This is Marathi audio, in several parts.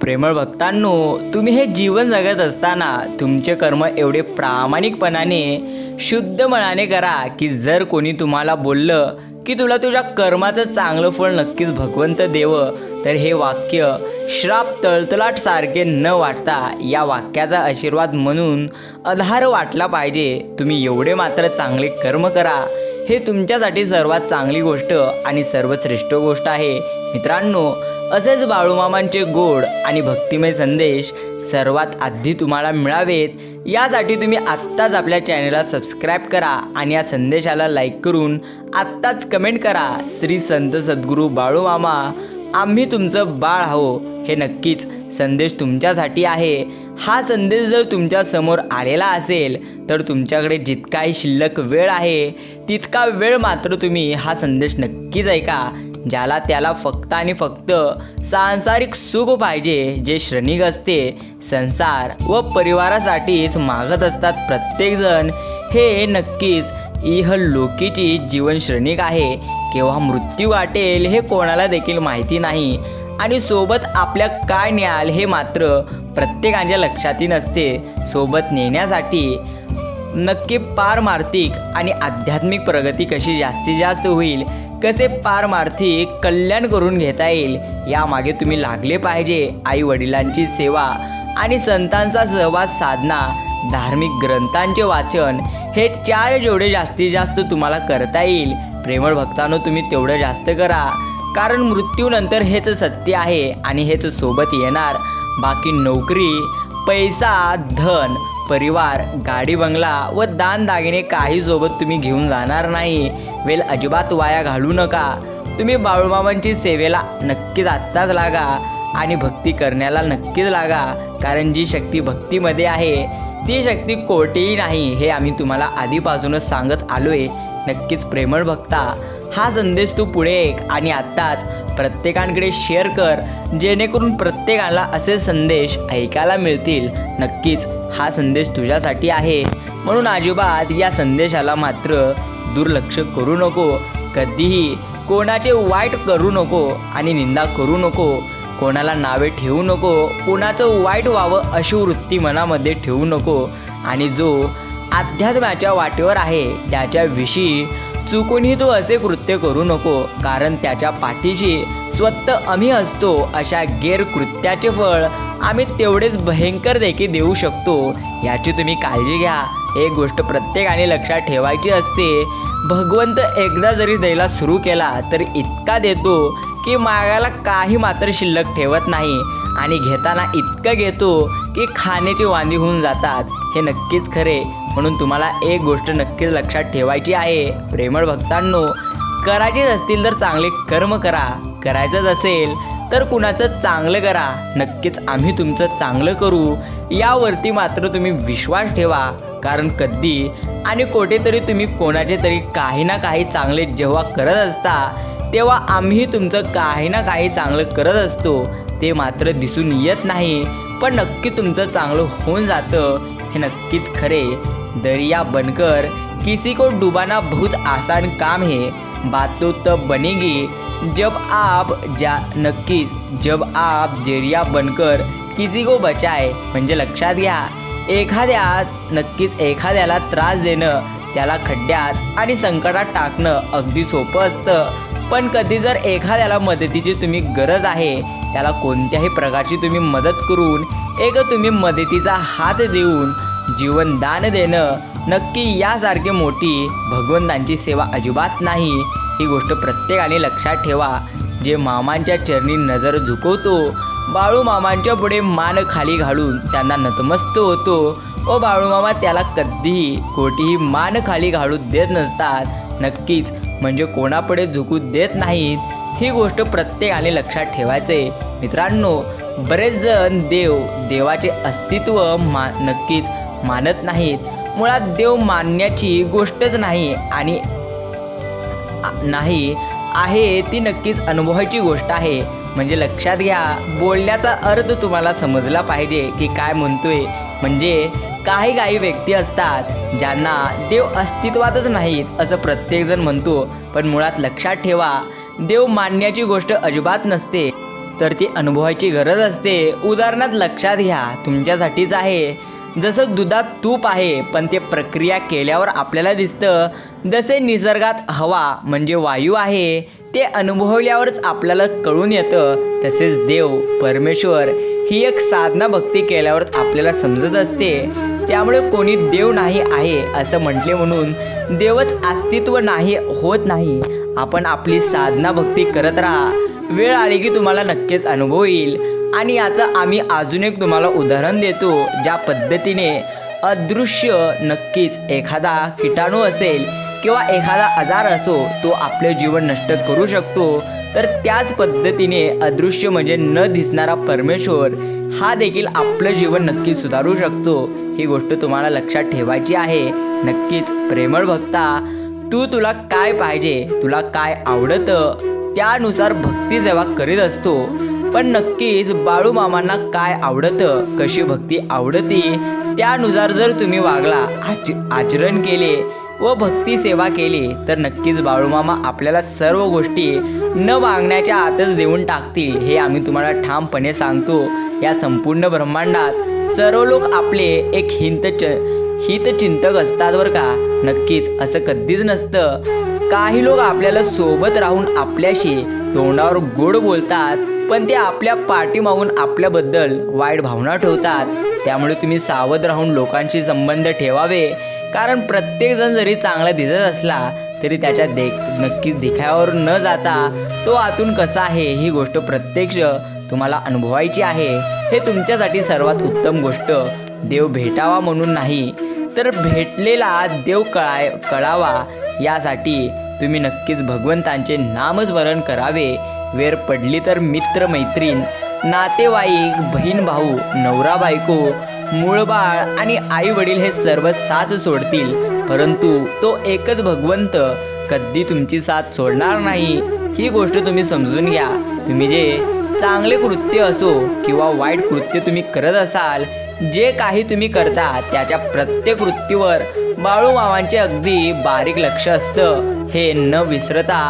प्रेमळ भक्तांनो तुम्ही हे जीवन जगत असताना तुमचे कर्म एवढे प्रामाणिकपणाने शुद्ध मनाने करा की जर कोणी तुम्हाला बोललं की तुला तुझ्या कर्माचं चांगलं फळ नक्कीच भगवंत देव तर हे वाक्य श्राप तळतलाट सारखे न वाटता या वाक्याचा आशीर्वाद म्हणून आधार वाटला पाहिजे. तुम्ही एवढे मात्र चांगले कर्म करा. हे तुमच्यासाठी सर्वात चांगली गोष्ट आणि सर्वश्रेष्ठ गोष्ट आहे. मित्रांनो असेच बाळूमामांचे गोड आणि भक्तिमय संदेश सर्वात आधी तुम्हाला मिळावेत. यासाठी तुम्ही आत्ताच आपल्या चॅनलला सबस्क्राईब करा आणि या संदेशाला लाईक करून आत्ताच कमेंट करा. श्री संत सद्गुरू बाळूमामा आम्ही तुमचं बाळ आहो हे नक्कीच संदेश तुमच्यासाठी आहे. हा संदेश जर तुमच्यासमोर आलेला असेल तर तुमच्याकडे जितकाही शिल्लक वेळ आहे तितका वेळ मात्र तुम्ही हा संदेश नक्कीच ऐका. ज्याला त्याला फक्त आणि फक्त सांसारिक सुख पाहिजे जे श्रनिक असते संसार व परिवारासाठीच मागत असतात प्रत्येकजण. हे नक्कीच इहलोकीची जीवन श्रेणिक आहे. केव्हा मृत्यू वाटेल हे कोणाला देखील माहिती नाही. आणि सोबत आपल्या काय न्याल हे मात्र प्रत्येकाच्या लक्षातही नसते. सोबत नेण्यासाठी नक्की पारमार्थिक आणि आध्यात्मिक प्रगती कशी जास्तीत जास्त होईल कसे पारमार्थिक कल्याण करून घेता येईल? यामागे तुम्ही लागले पाहिजे आई वडिलांची सेवा आणि संतांचा सहवास साधना. धार्मिक ग्रंथांचे वाचन हे चार जेवढे जास्तीत जास्त तुम्हाला करता येईल. प्रेमळ भक्तांनो तुम्ही तेवढं जास्त करा. कारण मृत्यूनंतर हेच सत्य आहे आणि हेच सोबत येणार. बाकी नोकरी पैसा धन परिवार गाडी बंगला व दान दागिने काही सोबत तुम्ही घेऊन जाणार नाही. वेल अजिबात वाया घालू नका. तुम्ही बाळूमामांची सेवेला नक्कीच आत्ताच लागा आणि भक्ती करण्याला नक्कीच लागा कारण जी शक्ती भक्तीमध्ये आहे ती शक्ती कोठेही नाही हे आम्ही तुम्हाला आधीपासूनच सांगत आलो आहे नक्कीच प्रेमळ भक्ता हा संदेश तू पुढे एक आणि आत्ताच प्रत्येकांकडे शेअर कर जेणेकरून प्रत्येकाला असे संदेश ऐकायला मिळतील. नक्कीच हा संदेश तुझ्यासाठी आहे. म्हणून अजिबात या संदेशाला मात्र दुर्लक्ष करू नको. कधीही कोणाचे वाईट करू नको आणि निंदा करू नको. कोणाला नावे ठेवू नको. कोणाचं वाईट व्हावं अशी वृत्ती मनामध्ये ठेवू नको. आणि जो अध्यात्माच्या वाटेवर आहे त्याच्याविषयी चुकूनही तो असे कृत्य करू नको. कारण त्याच्या पाठीशी स्वतः आम्ही असतो अशा गैरकृत्याचे फळ आम्ही तेवढेच भयंकर देखील देऊ शकतो. याची तुम्ही काळजी घ्या. एक गोष्ट प्रत्येकाने लक्षात ठेवायची असते. भगवंत एकदा जरी द्यायला सुरू केला तर इतका देतो की मागायला काही मात्र शिल्लक ठेवत नाही. आणि घेताना इतकं घेतो की खाण्याची वांदी होऊन जातात. हे नक्कीच खरे. म्हणून तुम्हाला एक गोष्ट नक्कीच लक्षात ठेवायची आहे. प्रेमळ भक्तांनो करायचेच असतील तर चांगले कर्म करा. करायचंच असेल तर कुणाचं चांगलं करा. नक्कीच आम्ही तुमचं चांगलं करू. यावरती मात्र तुम्ही विश्वास ठेवा. कारण कधी आणि कुठेतरी तुम्ही कोणाचे तरी काही ना काही चांगले जेव्हा करत असता तेव्हा आम्ही तुमचं काही ना काही चांगलं करत असतो. ते मात्र दिसून येत नाही. पण नक्की तुमचं चांगलं होऊन जातं. हे नक्कीच खरे. दरिया बनकर किसी को डुबाना बहुत आसान काम है. बातों तब बनेगी. जब आप जा नक्कीच जब आप जेरिया बनकर किसी को बचाए म्हणजे लक्षात घ्या एखाद्या नक्कीच एखाद्याला त्रास देणं त्याला खड्ड्यात आणि संकटात टाकणं अगदी सोपं असतं. पण कधी जर एखाद्याला मदतीची तुम्ही गरज आहे त्याला कोणत्याही प्रकारची तुम्ही मदत करून एक तुम्ही मदतीचा हात देऊन जीवनदान देणं नक्की यासारखी मोठी भगवंतांची सेवा अजिबात नाही. ही गोष्ट प्रत्येकाने लक्षात ठेवा. जे मामांच्या चरणी नजर झुकवतो बाळू मामांच्या पुढे मान खाली घालून त्यांना नतमस्त होतो. व बाळूमामा त्याला कधीही कोठीही मान खाली घालू देत नसतात. नक्कीच म्हणजे कोणापुढे झुकू देत नाहीत. ही गोष्ट प्रत्येकाने लक्षात ठेवायचे. मित्रांनो बरेच जण देव देवाचे अस्तित्व मा नक्कीच मानत नाहीत. मुळात देव मानण्याची गोष्टच नाही आणि नाही आहे ती नक्कीच अनुभवायची गोष्ट आहे. म्हणजे लक्षात घ्या बोलण्याचा अर्थ तुम्हाला समजला पाहिजे की काय म्हणतोय. म्हणजे काही काही व्यक्ती असतात ज्यांना देव अस्तित्वातच नाहीत असं प्रत्येकजण म्हणतो. पण मुळात लक्षात ठेवा देव मानण्याची गोष्ट अजिबात नसते. तर ती अनुभवायची गरज असते. उदाहरणार्थ लक्षात घ्या तुमच्यासाठीच आहे. जसं दुधात तूप आहे पण ते प्रक्रिया केल्यावर आपल्याला दिसतं. जसे निसर्गात हवा म्हणजे वायू आहे ते अनुभवल्यावरच आपल्याला कळून येतं. तसेच देव परमेश्वर ही एक साधना भक्ती केल्यावरच आपल्याला समजत असते. त्यामुळे कोणी देव नाही आहे असं म्हटले म्हणून देवच अस्तित्व नाही होत नाही. आपण आपली साधना भक्ती करत राहा. वेळ आली की तुम्हाला नक्कीच अनुभव येईल. आणि याचं आम्ही अजून एक तुम्हाला उदाहरण देतो ज्या पद्धतीने अदृश्य नक्कीच एखादा किटाणू असेल किंवा एखादा आजार असो तो आपले जीवन नष्ट करू शकतो. तर त्याच पद्धतीने अदृश्य म्हणजे न दिसणारा परमेश्वर हा देखील आपलं जीवन नक्की सुधारू शकतो. ही गोष्ट तुम्हाला लक्षात ठेवायची आहे. नक्कीच प्रेमळ भक्ता तू तुला काय पाहिजे तुला काय आवडतं त्यानुसार भक्ती सेवा करीत असतो. पण नक्कीच बाळू मामांना काय आवडतं कशी भक्ती आवडती त्यानुसार जर तुम्ही वागला आच आचरण केले व भक्ती सेवा केली तर नक्कीच बाळूमामा आपल्याला सर्व गोष्टी न मागण्याच्या आतच देऊन टाकतील हे आम्ही तुम्हाला ठामपणे सांगतो. या संपूर्ण ब्रह्मांडात सर्व लोक आपले एक हिंत च हितचिंतक असतात बरं का? नक्कीच असं कधीच नसतं. काही लोक आपल्याला सोबत राहून आपल्याशी तोंडावर गोड बोलतात पण ते आपल्या पाठीमागून आपल्याबद्दल वाईट भावना ठेवतात. त्यामुळे तुम्ही सावध राहून लोकांशी संबंध ठेवावे. कारण प्रत्येकजण जरी चांगला दिसत असला तरी त्याच्या देख नक्कीच दिखाव्यावर न जाता तो आतून कसा आहे ही गोष्ट प्रत्यक्ष तुम्हाला अनुभवायची आहे. हे तुमच्यासाठी सर्वात उत्तम गोष्ट. देव भेटावा म्हणून नाही तर भेटलेला देव कळाय कळावा. यासाठी तुम्ही नक्कीच भगवंतांचे नामस्मरण करावे. वेळ पडली तर मित्र मैत्रीण नातेवाईक बहीण भाऊ नवरा बायको मूळबाळ आणि आई वडील हे सर्व साथ सोडतील. परंतु तो एकच भगवंत कधी तुमची साथ सोडणार नाही ही गोष्ट तुम्ही समजून घ्या. तुम्ही जे चांगले कृत्य असो किंवा वाईट कृत्य तुम्ही करत असाल जे काही तुम्ही करता त्याच्या प्रत्येक वृत्तीवर बाळू मामांचे अगदी बारीक लक्ष असतं. हे न विसरता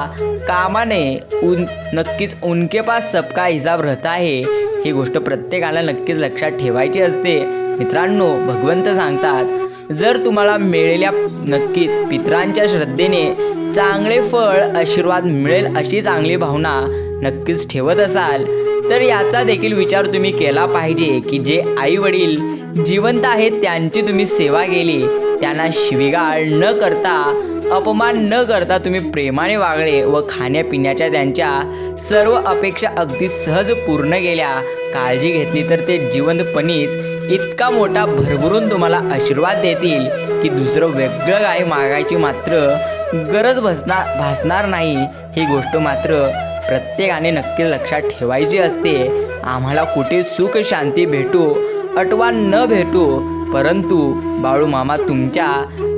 कामाने उन नक्कीच उनके पास सबका हिसाब रहता आहे. ही गोष्ट प्रत्येकाला नक्कीच लक्षात ठेवायची असते. मित्रांनो भगवंत सांगतात जर तुम्हाला मिळेल्या नक्कीच पित्रांच्या श्रद्धेने चांगले फळ आशीर्वाद मिळेल अशी चांगली भावना नक्कीच ठेवत असाल तर याचा देखील विचार तुम्ही केला पाहिजे की जे आई वडील जिवंत आहेत त्यांची तुम्ही सेवा केली. त्यांना शिवीगाळ न करता अपमान न करता तुम्ही प्रेमाने वागले व खाण्यापिण्याच्या त्यांच्या सर्व अपेक्षा अगदी सहज पूर्ण केल्या. काळजी घेतली तर ते जिवंतपणीच इतका मोठा भरभरून तुम्हाला आशीर्वाद देतील की दुसरं वेगळं काही मागायची मात्र गरज भासणार भासणार नाही. ही गोष्ट मात्र प्रत्येकाने नक्की लक्षात ठेवायची असते. आम्हाला कुठे सुख शांती भेटू अटवा न भेटू. परंतु बाळू मामा तुमच्या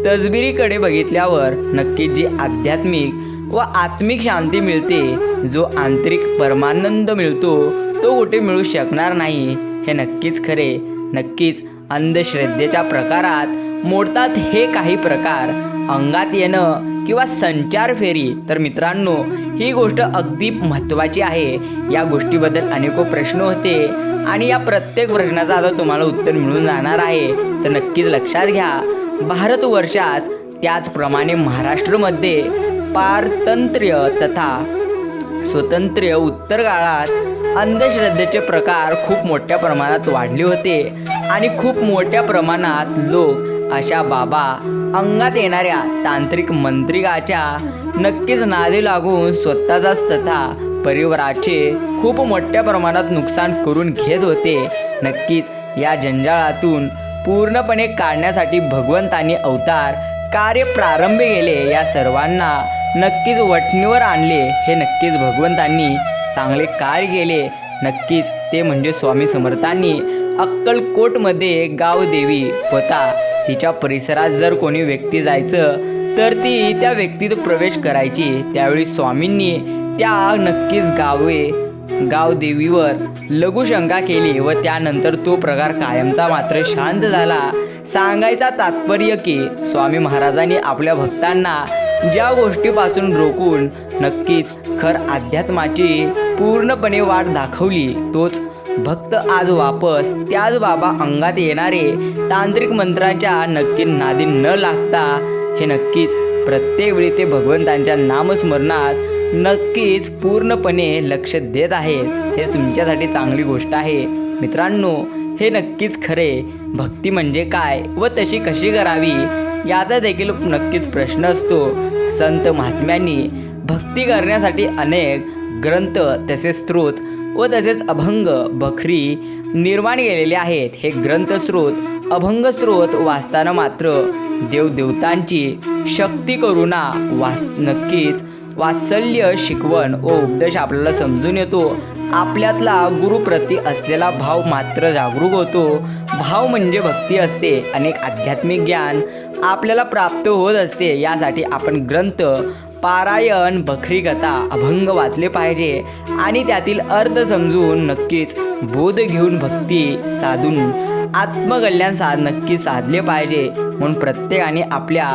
तजबिरीकडे बघितल्यावर नक्कीच जी आध्यात्मिक व आत्मिक शांती मिळते जो आंतरिक परमानंद मिळतो तो कुठे मिळू शकणार नाही हे नक्कीच खरे. नक्कीच अंधश्रद्धेच्या प्रकारात मोडतात हे काही प्रकार. अंगात येणं किंवा संचार फेरी तर मित्रांनो ही गोष्ट अगदी महत्त्वाची आहे. या गोष्टीबद्दल अनेको प्रश्न होते आणि या प्रत्येक प्रश्नाचं आता तुम्हाला उत्तर मिळून जाणार आहे. तर नक्कीच लक्षात घ्या भारतवर्षात त्याचप्रमाणे महाराष्ट्रमध्ये पारतंत्र्य तथा स्वतंत्र उत्तर काळात अंधश्रद्धेचे प्रकार खूप मोठ्या प्रमाणात वाढले होते आणि खूप मोठ्या प्रमाणात लोक अशा बाबा अंगात येणाऱ्या तांत्रिक मंत्रिकाच्या नक्कीच नादी लागून स्वतःचाच तथा परिवाराचे खूप मोठ्या प्रमाणात नुकसान करून घेत होते. नक्कीच या जंजाळातून पूर्णपणे काढण्यासाठी भगवंतांनी अवतार कार्य प्रारंभी केले. या सर्वांना नक्कीच वठणीवर आणले. हे नक्कीच भगवंतांनी चांगले कार्य केले. नक्कीच ते म्हणजे स्वामी समर्थांनी अक्कलकोटमध्ये गावदेवी होता. तिच्या परिसरात जर कोणी व्यक्ती जायचं तर ती त्या व्यक्तीत प्रवेश करायची. त्यावेळी स्वामींनी त्या नक्कीच गावे गावदेवीवर लघुशंका केली व त्यानंतर तो प्रकार कायमचा मात्र शांत झाला. सांगायचा तात्पर्य की स्वामी महाराजांनी आपल्या भक्तांना ज्या गोष्टीपासून रोखून नक्कीच खर अध्यात्माची पूर्णपणे वाट दाखवली तोच भक्त आज वापस त्याच बाबा अंगात येणारे तांत्रिक मंत्राच्या नक्की नादी न लागता हे नक्कीच प्रत्येक वेळी ते भगवंतांच्या नामस्मरणात नक्कीच पूर्णपणे लक्ष देत आहेत हे तुमच्यासाठी चांगली गोष्ट आहे. मित्रांनो हे नक्कीच खरे. भक्ती म्हणजे काय व तशी कशी करावी याचा देखील नक्कीच प्रश्न असतो. संत महात्म्यांनी भक्ती करण्यासाठी अनेक ग्रंथ तसेच स्त्रोत व तसेच अभंग बखरी निर्माण केलेले आहेत. हे ग्रंथस्रोत अभंगस्रोत वाचताना मात्र देवदेवतांची शक्ती करुणा वास नक्कीच वात्सल्य शिकवण व उपदेश आपल्याला समजून येतो. आपल्यातला गुरुप्रती असलेला भाव मात्र जागरूक होतो. भाव म्हणजे भक्ती असते. अनेक आध्यात्मिक ज्ञान आपल्याला प्राप्त होत असते. यासाठी आपण ग्रंथ पारायण बखरी कथा अभंग वाचले पाहिजे. आणि त्यातील अर्थ समजून नक्कीच बोध घेऊन भक्ती साधून आत्मकल्याण साध नक्की साधले पाहिजे. म्हणून प्रत्येकाने आपल्या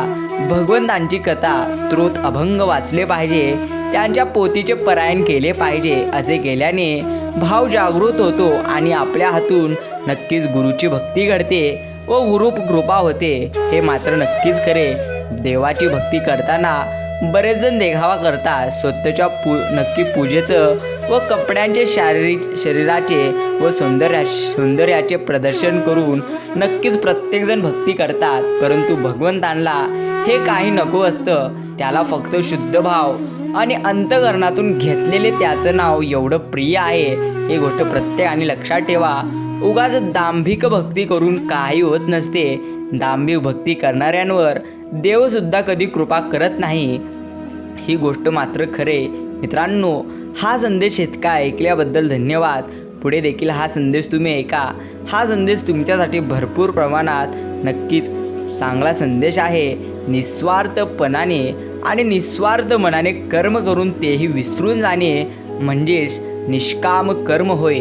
भगवंतांची कथा स्त्रोत अभंग वाचले पाहिजे. त्यांच्या पोतीचे परायण केले पाहिजे. असे केल्याने भाव जागृत होतो आणि आपल्या हातून नक्कीच गुरुची भक्ती घडते व गुरुप कृपा होते. हे मात्र नक्कीच खरे. देवाची भक्ती करताना बरेच जण देखावा करतात. स्वतःच्या पू नक्की पूजेचं व कपड्यांचे शारीरिक शरीराचे व सौंदर्या सौंदर्याचे प्रदर्शन करून नक्कीच प्रत्येकजण भक्ती करतात. परंतु भगवंतांना हे काही नको असतं. त्याला फक्त शुद्ध भाव आणि अंतकरणातून घेतलेले त्याचं नाव एवढं प्रिय आहे ही गोष्ट प्रत्येकाने लक्षात ठेवा. उगाच दांभिक भक्ती करून काही होत नसते. दांभिक भक्ती करणाऱ्यांवर देवसुद्धा कधी कृपा करत नाही. ही गोष्ट मात्र खरे. मित्रांनो हा संदेश इतका ऐकल्याबद्दल धन्यवाद. पुढे देखील हा संदेश तुम्ही ऐका. हा संदेश तुमच्यासाठी भरपूर प्रमाणात नक्कीच चांगला संदेश आहे. निस्वार्थपणाने आणि निस्वार्थ मनाने कर्म करून तेही विसरून जाणे म्हणजेच निष्काम कर्म होय.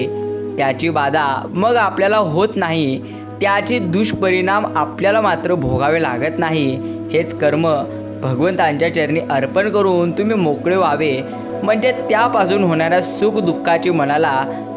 त्याची बाधा मग आपल्याला होत नाही. त्याचे दुष्परिणाम आपल्याला मात्र भोगावे लागत नाही. हेच कर्म भगवंतांच्या चरणी अर्पण करून तुम्ही मोकळे व्हावे. म्हणजे त्यापासून होणाऱ्या सुख दुःखाची मनाला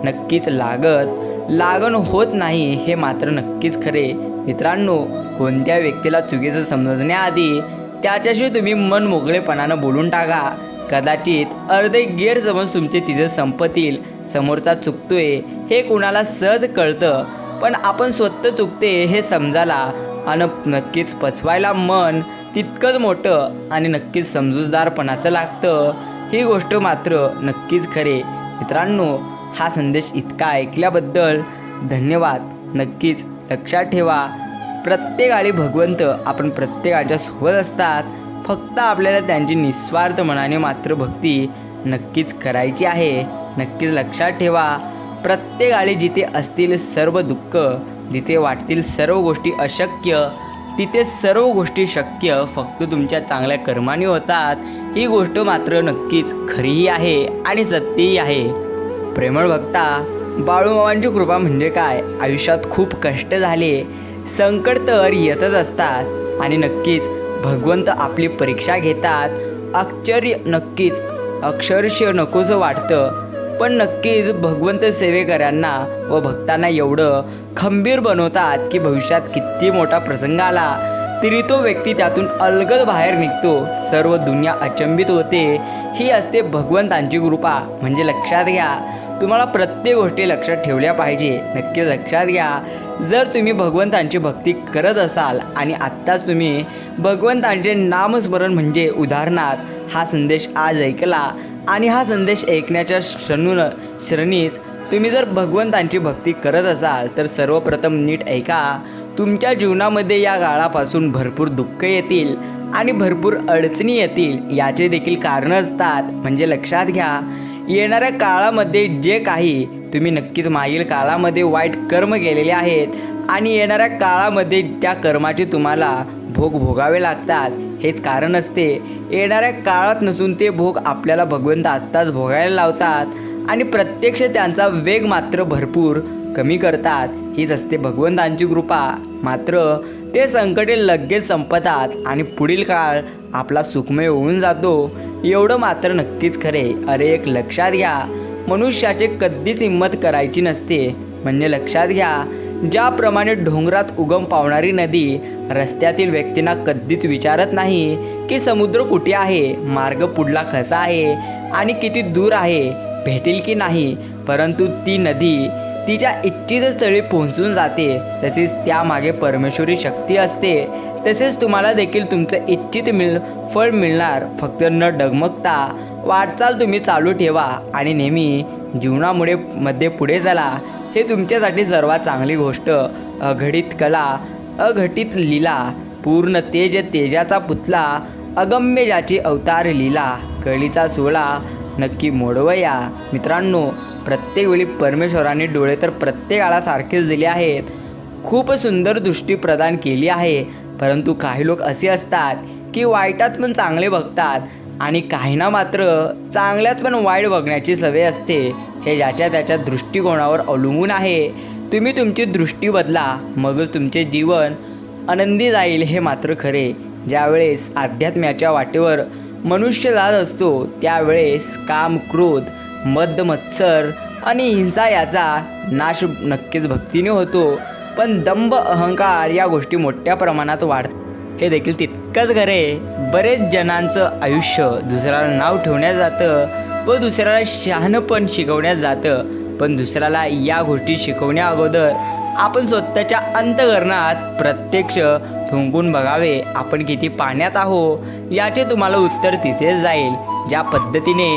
नक्कीच लागत लागण होत नाही हे मात्र नक्कीच खरे. मित्रांनो कोणत्या व्यक्तीला चुकीचं समजण्याआधी त्याच्याशी तुम्ही मन मोकळेपणानं बोलून टाका. कदाचित अर्धे गैरसमज तुमचे तिथे संपतील समोरचा चुकतोय हे कुणाला सहज कळतं. पण आपण स्वतः चुकते हे समजायला आणि नक्कीच पचवायला मन तितकंच मोठं आणि नक्कीच समजूतदारपणाचं लागतं. ही गोष्ट मात्र नक्कीच खरे. मित्रांनो हा संदेश इतका ऐकल्याबद्दल धन्यवाद. नक्कीच लक्षात ठेवा. प्रत्येकाळी भगवंत आपण प्रत्येकाच्या सोबत असतात. फक्त आपल्याला त्यांची निस्वार्थ मनाने मात्र भक्ती नक्कीच करायची आहे. नक्कीच लक्षात ठेवा. प्रत्येकाने जिथे असतील सर्व दुःख जिथे वाटतील सर्व गोष्टी अशक्य तिथे सर्व गोष्टी शक्य फक्त तुमच्या चांगल्या कर्माने होतात. ही गोष्ट मात्र नक्कीच खरीही आहे आणि सत्यही आहे. प्रेमळ भक्ता बाळूमामांची कृपा म्हणजे काय? आयुष्यात खूप कष्ट झाले. संकट तर येतच असतात आणि नक्कीच भगवंत आपली परीक्षा घेतात. आश्चर्य नक्कीच अक्षरश नकोसं वाटतं. पण नक्कीच भगवंत सेवेकऱ्यांना व भक्तांना एवढं खंबीर बनवतात की भविष्यात किती मोठा प्रसंग आला तरी तो व्यक्ती त्यातून अलगद बाहेर निघतो. सर्व दुनिया अचंबित होते. ही असते भगवंतांची कृपा. म्हणजे लक्षात घ्या तुम्हाला प्रत्येक गोष्टी लक्षात ठेवल्या पाहिजे. नक्कीच लक्षात घ्या जर तुम्ही भगवंतांची भक्ती करत असाल आणि आत्ताच तुम्ही भगवंतांचे नामस्मरण म्हणजे उदाहरणार्थ हा संदेश आज ऐकला आणि हा संदेश ऐकण्याच्या क्षणून क्षणीच तुम्ही जर भगवंतांची भक्ती करत असाल तर सर्वप्रथम नीट ऐका तुमच्या जीवनामध्ये या काळापासून भरपूर दुःख येतील आणि भरपूर अडचणी येतील याचे देखील कारणं असतात. म्हणजे लक्षात घ्या येणाऱ्या काळामध्ये जे काही तुम्ही नक्कीच मागील काळामध्ये वाईट कर्म केलेले आहेत आणि येणाऱ्या काळामध्ये त्या कर्माचे तुम्हाला भोग भोगावे लागतात. हेच कारण असते. येणाऱ्या काळात नसून ते भोग आपल्याला भगवंत आत्ताच भोगायला लावतात आणि प्रत्यक्ष त्यांचा वेग मात्र भरपूर कमी करतात. हीच असते भगवंतांची कृपा. मात्र ते संकटे लगेच संपतात आणि पुढील काळ आपला सुखमय होऊन जातो. एवढं मात्र नक्कीच खरे. अरे एक लक्षात घ्या. मनुष्याचे कधीच हिंमत करायची नसते. म्हणजे लक्षात घ्या. ज्याप्रमाणे डोंगरात उगम पावणारी नदी रस्त्यातील व्यक्तींना कधीच विचारत नाही की समुद्र कुठे आहे मार्ग पुढला कसा आहे आणि किती दूर आहे भेटेल की नाही. परंतु ती नदी तिच्या इच्छित स्थळी पोहोचून जाते. तसेच त्यामागे परमेश्वरी शक्ती असते. तसेच तुम्हाला देखील तुमचं इच्छित मिळ फळ मिळणार. फक्त न डगमगता वाटचाल तुम्ही चालू ठेवा आणि नेहमी जीवनामुळे मध्ये पुढे झाला हे तुमच्यासाठी सर्वात चांगली गोष्ट. अघटित कला अघटित लीला पूर्ण तेज तेजाचा पुतला अगम्य ज्याची अवतार लीला कळीचा सोळा नक्की मोडवया. मित्रांनो प्रत्येक वेळी परमेश्वराने डोळे तर प्रत्येकाला सारखेच दिले आहेत. खूप सुंदर दृष्टी प्रदान केली आहे. परंतु काही लोक असे असतात की वाईटात पण चांगले बघतात. आणि काहींना मात्र चांगल्यात पण वाईट बघण्याची सवय असते. हे ज्याच्या त्याच्या दृष्टिकोनावर अवलंबून आहे. तुम्ही तुमची दृष्टी बदला मगच तुमचे जीवन आनंदी जाईल हे मात्र खरे. ज्यावेळेस अध्यात्म्याच्या वाटेवर मनुष्य जात असतो त्यावेळेस काम क्रोध मद्द मत्सर आणि हिंसा याचा नाश नक्कीच भक्तीने होतो. पण दंभ अहंकार या गोष्टी मोठ्या प्रमाणात वाढ हे देखील तितकंच खरे बरेच जणांचं आयुष्य दुसऱ्याला नाव ठेवण्यात जातं व दुसऱ्याला शहाणपण शिकवण्यात जातं. पण दुसऱ्याला या गोष्टी शिकवण्या अगोदर आपण स्वतःच्या अंतकरणात प्रत्यक्ष ठुंकून बघावे. आपण किती पाण्यात आहो याचे तुम्हाला उत्तर तिथेच जाईल. ज्या पद्धतीने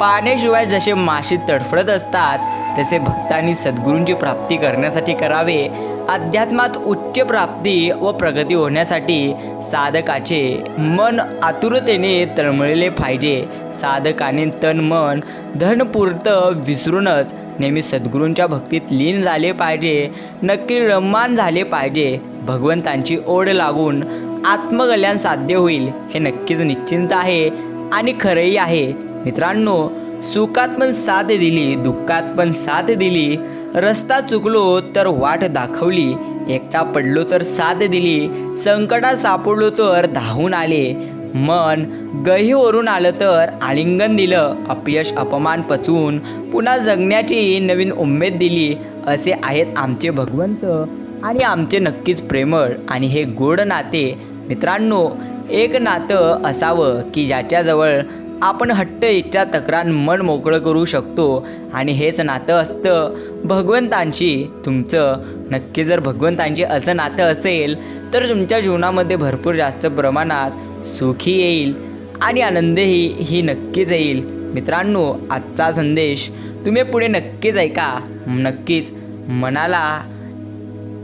पाण्याशिवाय जसे मासे तडफडत असतात तसे भक्तांनी सद्गुरूंची प्राप्ती करण्यासाठी करावे अध्यात्मात उच्च प्राप्ती व प्रगती होण्यासाठी साधकाचे मन आतुरतेने तळमळले पाहिजे. साधकाने तन मन धनपुरतं विसरूनच नेहमी सद्गुरूंच्या भक्तीत लीन झाले पाहिजे नक्की रममान झाले पाहिजे. भगवंतांची ओढ लागून आत्मकल्याण साध्य होईल हे नक्कीच निश्चिंत आहे आणि खरंही आहे. मित्रांनो सुखात पण साथ दिली दुःखात पण साथ दिली. रस्ता चुकलो तर वाट दाखवली एकटा पडलो तर साथ दिली. संकटात सापडलो तर धावून आले. मन गहीवरून आलं तर आलिंगन दिलं. अपयश अपमान पचवून पुन्हा जगण्याची नवीन उमेद दिली. असे आहेत आमचे भगवंत आणि आमचे नक्कीच प्रेमळ आणि हे गोड नाते. मित्रांनो एक नातं असावं की ज्याच्याजवळ आपण हट्ट इच्छा तक्रार मन मोकळं करू शकतो. आणि हेच नातं असतं. भगवंतांशी तुमचं नक्की जर भगवंतांशी असं नातं असेल तर तुमच्या जीवनामध्ये भरपूर जास्त प्रमाणात सुखी येईल आणि आनंदही ही नक्कीच येईल. मित्रांनो आजचा संदेश तुम्ही पुढे नक्कीच ऐका. नक्कीच मनाला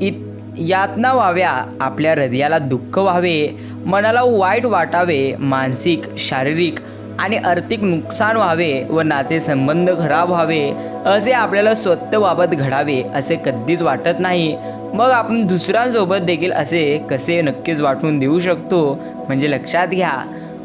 इत यातना व्हाव्या आपल्या हृदयाला दुःख व्हावे मनाला वाईट वाटावे मानसिक शारीरिक आणि आर्थिक नुकसान व्हावे व नातेसंबंध खराब व्हावे असे आपल्याला स्वतःबाबत घडावे असे कधीच वाटत नाही. मग आपण दुसऱ्यांसोबत देखील असे कसे नक्कीच वाटून देऊ शकतो? म्हणजे लक्षात घ्या.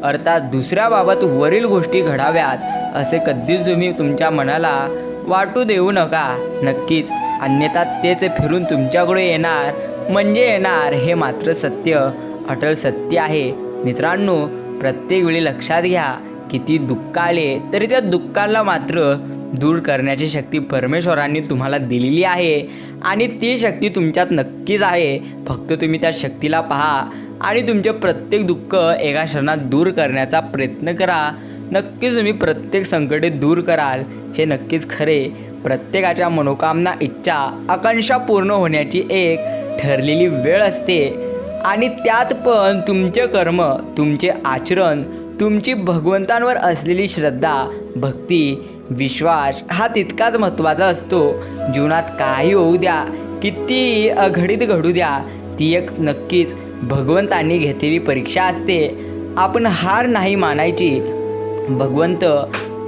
अर्थात दुसऱ्याबाबत वरील गोष्टी घडाव्यात असे कधीच तुम्ही तुमच्या मनाला वाटू देऊ नका. नक्कीच अन्यथा तेच फिरून तुमच्याकडे येणार. म्हणजे येणार हे मात्र सत्य. अटल सत्य आहे. मित्रांनो प्रत्येक वेळी लक्षात घ्या. किती दुःख आले तरी त्या दुःखाला मात्र दूर करण्याची शक्ती परमेश्वरांनी तुम्हाला दिलेली आहे. आणि ती शक्ती तुमच्यात नक्कीच आहे. फक्त तुम्ही त्या शक्तीला पहा आणि तुमचे प्रत्येक दुःख एका क्षणात दूर करण्याचा प्रयत्न करा. नक्कीच तुम्ही प्रत्येक संकटे दूर कराल. हे नक्कीच खरे प्रत्येकाच्या मनोकामना इच्छा आकांक्षा पूर्ण होण्याची एक ठरलेली वेळ असते. आणि त्यात पण तुमचे कर्म तुमचे आचरण तुमची भगवंतांवर असलेली श्रद्धा भक्ती विश्वास हा तितकाच महत्त्वाचा असतो. जीवनात काही होऊ द्या किती अघडीत घडू द्या ती एक नक्कीच भगवंतांनी घेतलेली परीक्षा असते. आपण हार नाही मानायची. भगवंत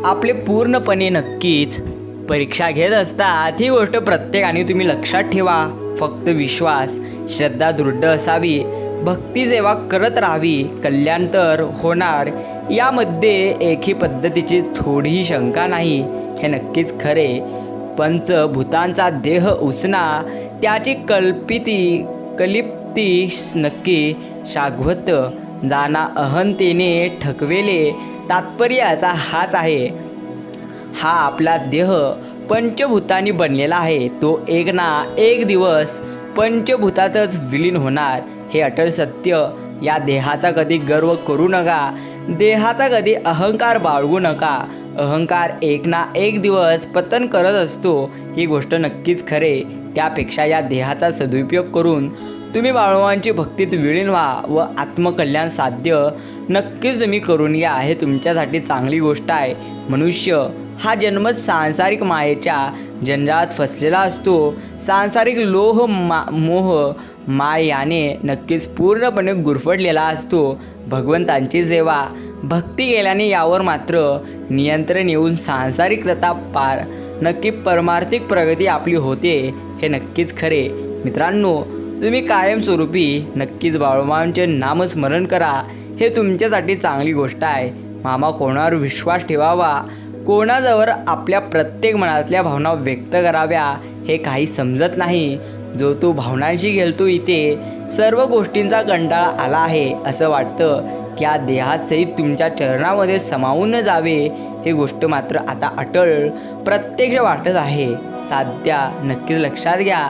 आपले पूर्णपणे नक्कीच परीक्षा घेत असतात. ही गोष्ट प्रत्येकाने तुम्ही लक्षात ठेवा. फक्त विश्वास श्रद्धा दृढ असावी. भक्तीसेवा करत राहावी कल्याण तर होणार. यामध्ये एकही पद्धतीची थोडीही शंका नाही हे नक्कीच खरे. पंचभूतांचा देह उसना त्याची कल्पिती कलिप्ती नक्की शागवत. जाना अहंतेने ठकवेले तात्पर्याचा हाच आहे. हा आपला देह पंचभूतांनी बनलेला आहे. तो एक ना एक दिवस पंचभूतातच विलीन होणार. हे अटल सत्य या देहाचा कधी गर्व करू नका देहाचा कधी अहंकार बाळगू नका. अहंकार एक ना एक दिवस पतन करत असतो ही गोष्ट नक्कीच खरे. त्यापेक्षा या देहाचा सदुपयोग करून तुम्ही बाळवांची भक्तीत विलीन व्हा व आत्मकल्याण साध्य नक्कीच तुम्ही करून घ्या हे तुमच्यासाठी चांगली गोष्ट आहे. मनुष्य हा जन्म सांसारिक मायेच्या जंजाळात फसलेला असतो. सांसारिक लोह मा मोह माय याने नक्कीच पूर्णपणे गुरफडलेला असतो. भगवंतांची सेवा भक्ती केल्याने यावर मात्र नियंत्रण येऊन सांसारिकता पार नक्की परमार्थिक प्रगती आपली होते हे नक्कीच खरे. मित्रांनो तुम्ही कायमस्वरूपी नक्कीच बाळूमांचे नामस्मरण करा. हे तुमच्यासाठी चांगली गोष्ट आहे. मामा कोणावर विश्वास ठेवावा? कोणाजवळ आपल्या प्रत्येक मनातल्या भावना व्यक्त कराव्या? हे काही समजत नाही. जो तू भावनांशी गेलतो इथे सर्व गोष्टींचा कंटाळा आला आहे असं वाटतं. की या देहात सहित तुमच्या चरणामध्ये समावून न जावे हे गोष्ट मात्र आता अटळ प्रत्यक्ष वाटत आहे. साध्या नक्कीच लक्षात घ्या.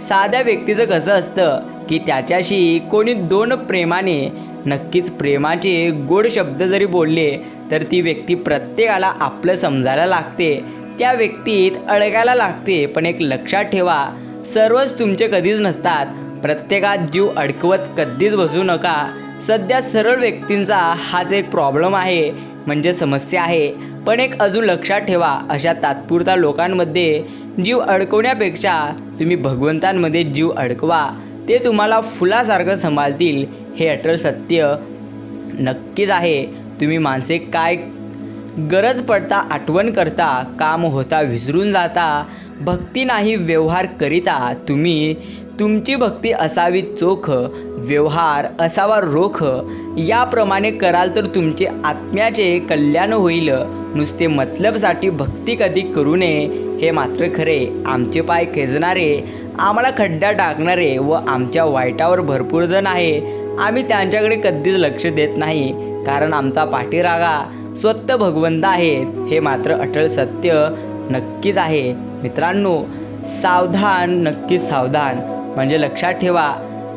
साध्या व्यक्तीचं कसं असतं की त्याच्याशी कोणी दोन प्रेमाने नक्कीच प्रेमाचे गोड शब्द जरी बोलले तर ती व्यक्ती प्रत्येकाला आपलं समजायला लागते. त्या व्यक्तीत अडकायला लागते पण एक लक्षात ठेवा. सर्वच तुमचे कधीच नसतात. प्रत्येकात जीव अडकवत कधीच बसू नका. सध्या सरळ व्यक्तींचा हाच एक प्रॉब्लेम आहे म्हणजे समस्या आहे. पण एक अजून लक्षात ठेवा अशा तात्पुरता लोकांमध्ये जीव अडकवण्यापेक्षा तुम्ही भगवंतांमध्ये जीव अडकवा. ते तुम्हाला फुलासारखं सांभाळतील हे अटल सत्य नक्कीच आहे. तुम्ही माणसे काय गरज पडता आठवण करता काम होता विसरून जाता भक्ती नाही व्यवहार करिता तुम्ही. तुमची भक्ती असावी चोख व्यवहार असावा रोख. याप्रमाणे कराल तर तुमचे आत्म्याचे कल्याण होईल. नुसते मतलबसाठी भक्ती कधी करू नये हे मात्र खरे. आमचे पाय खेचणारे आम्हाला खड्डा टाकणारे व आमच्या वाईटावर भरपूर जण आहे. आम्ही त्यांच्याकडे कधीच लक्ष देत नाही. कारण आमचा पाठीरागा स्वतः भगवंत आहेत हे मात्र अटळ सत्य नक्कीच आहे. मित्रांनो सावधान नक्कीच सावधान. म्हणजे लक्षात ठेवा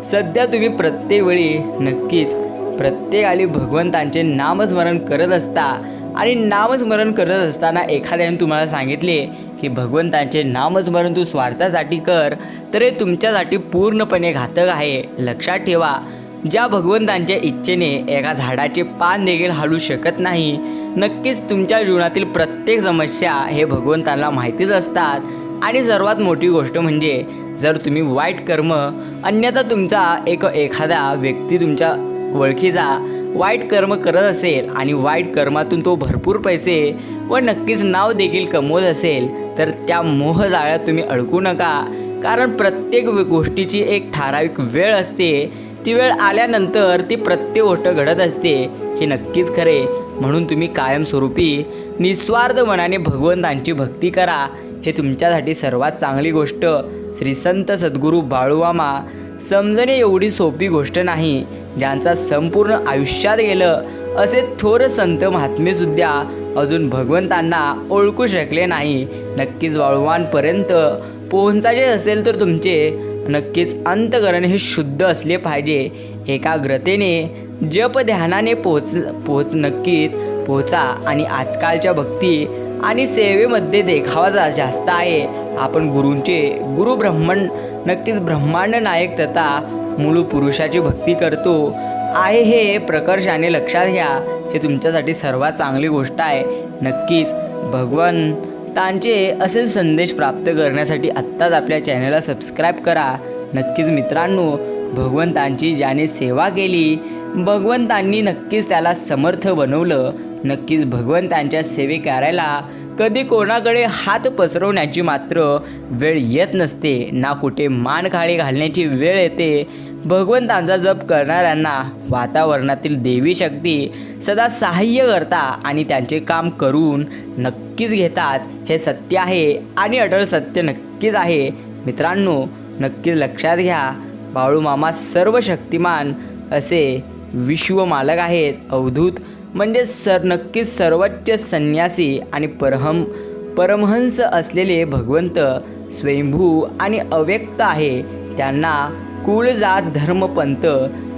सध्या तुम्ही प्रत्येक वेळी नक्कीच प्रत्येकाली भगवंतांचे नामस्मरण करत असता आणि नामस्मरण करत असताना एखाद्याने तुम्हाला सांगितले की भगवंतांचे नामस्मरण तू स्वार्थासाठी कर तर हे तुमच्यासाठी पूर्णपणे घातक आहे. लक्षात ठेवा ज्या भगवंतांच्या इच्छेने एका झाडाचे पान देखील हालू शकत नाही नक्कीच तुमच्या जीवनातील प्रत्येक समस्या हे भगवंतांना माहितीच असतात. आणि सर्वात मोठी गोष्ट म्हणजे जर तुम्ही वाईट कर्म अन्यथा तुमचा एक एखादा व्यक्ती तुमच्या ओळखीचा वाईट कर्म करत असेल आणि वाईट कर्मातून तो भरपूर पैसे व नक्कीच नाव देखील कमवत असेल तर त्या मोहजाळ्यात तुम्ही अडकू नका. कारण प्रत्येक गोष्टीची एक ठराविक वेळ असते. ती वेळ आल्यानंतर ती प्रत्येक गोष्ट घडत असते. हे नक्कीच खरे. म्हणून तुम्ही कायमस्वरूपी निस्वार्थ मनाने भगवंतांची भक्ती करा. हे तुमच्यासाठी सर्वात चांगली गोष्ट. श्री संत सद्गुरू बाळूमामा समजणे एवढी सोपी गोष्ट नाही. ज्यांचा संपूर्ण आयुष्यात गेलं असे थोर संत महात्मेसुद्धा अजून भगवंतांना ओळखू शकले नाही. नक्कीच बाळूमांपर्यंत पोहोचायचे असेल तर तुमचे नक्कीच अंतकरण हे शुद्ध असले पाहिजे. एकाग्रतेने जप ध्यानाने पोच पोच नक्कीच पोचा. आणि आजकालच्या भक्ती आणि सेवेमध्ये देखावा जा जास्त आहे. आपण गुरूंचे गुरु ब्रह्मण नक्कीच ब्रह्मांड नायक तथा मूळ पुरुषाची भक्ती करतो. आहे हे प्रकर्षाने लक्षात घ्या. हे तुमच्यासाठी सर्वात चांगली गोष्ट आहे. नक्कीच भगवंतांचे असे संदेश प्राप्त करण्यासाठी आत्ताच आपल्या चॅनलला सबस्क्राईब करा. नक्कीच मित्रांनो भगवंतांची ज्याने सेवा केली भगवंतांनी नक्कीच त्याला समर्थ बनवलं. नक्कीच भगवंतांच्या सेवे करायला कधी कोणाकडे हात पसरवण्याची मात्र वेळ येत नसते. ना कुठे मान खाली घालण्याची वेळ येते. भगवंतांचा जप करणाऱ्यांना वातावरणातील देवी शक्ती सदा सहाय्य करता आणि त्यांचे काम करून नक्कीच घेतात. हे सत्य आहे आणि अटळ सत्य नक्कीच आहे. मित्रांनो नक्कीच लक्षात घ्या. बाळूमामा सर्व शक्तिमान असे विश्वमालक आहेत अवधूत. म्हणजे सर नक्कीच सर्वोच्च संन्यासी आणि परहम परमहंस असलेले भगवंत स्वयंभू आणि अव्यक्त आहे. त्यांना कुळ जात धर्म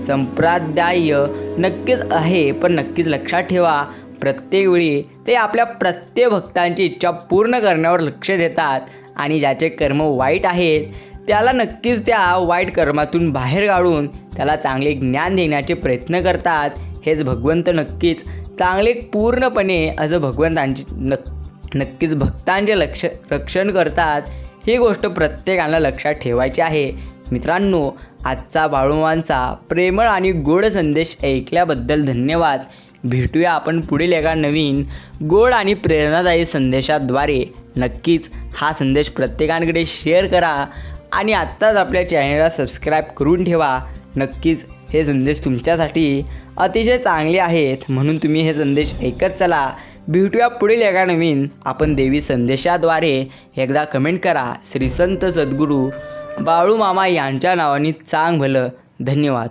संप्रादाय नक्कीच आहे पण नक्कीच लक्षात ठेवा प्रत्येक वेळी ते आपल्या प्रत्येक भक्तांची इच्छा पूर्ण करण्यावर लक्ष देतात आणि ज्याचे कर्म वाईट आहेत त्याला नक्कीच त्या वाईट कर्मातून बाहेर काढून त्याला चांगले ज्ञान देण्याचे प्रयत्न करतात. हेच भगवंत नक्कीच. चांगले पूर्णपणे असं भगवंतांचे नक् नक्कीच भक्तांचे लक्ष रक्षण करतात. ही गोष्ट प्रत्येकाला लक्षात ठेवायची आहे. मित्रांनो आजचा बाळूमांचा प्रेमळ आणि गोड संदेश ऐकल्याबद्दल धन्यवाद. भेटूया आपण पुढील एका नवीन गोड आणि प्रेरणादायी संदेशाद्वारे. नक्कीच हा संदेश प्रत्येकांकडे शेअर करा. आणि आत्ताच आपल्या चॅनलला सबस्क्राईब करून ठेवा. नक्कीच हे संदेश तुमच्यासाठी अतिशय चांगले आहेत. म्हणून तुम्ही हे संदेश ऐकत चला. भेटूया पुढील एका नवीन आपण देवी संदेशाद्वारे एकदा कमेंट करा. श्री संत सद्गुरू बाळूमामा यांच्या नावाने चांग भलं धन्यवाद.